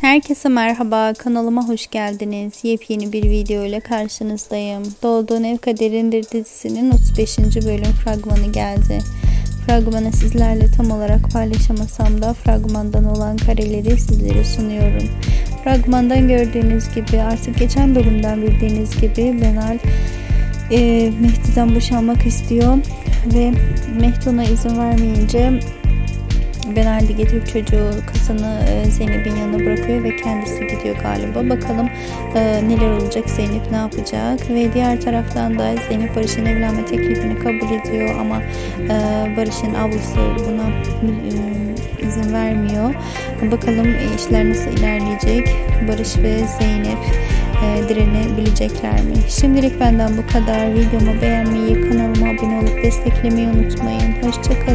Herkese merhaba, kanalıma hoş geldiniz. Yepyeni bir video ile karşınızdayım. Doğduğun Ev Kaderindir dizisinin 35. bölüm fragmanı geldi. Fragmanı sizlerle tam olarak paylaşamasam da fragmandan olan kareleri sizlere sunuyorum. Fragmandan gördüğünüz gibi artık geçen bölümden bildiğiniz gibi Benal e, Mehdi'den boşanmak istiyor ve Mehdi ona izin vermeyince Benaldi getirip çocuğu kızını e, Zeynep'in yanına bırakıyor ve kendisi gidiyor galiba. Bakalım e, neler olacak Zeynep ne yapacak ve diğer taraftan da Zeynep Barış'ın evlenme teklifini kabul ediyor ama e, Barış'ın ablası buna e, izin vermiyor. Bakalım işler nasıl ilerleyecek Barış ve Zeynep e, direnebilecekler mi? Şimdilik benden bu kadar. Videomu beğenmeyi, kanalıma abone olup desteklemeyi unutmayın. Hoşçakalın.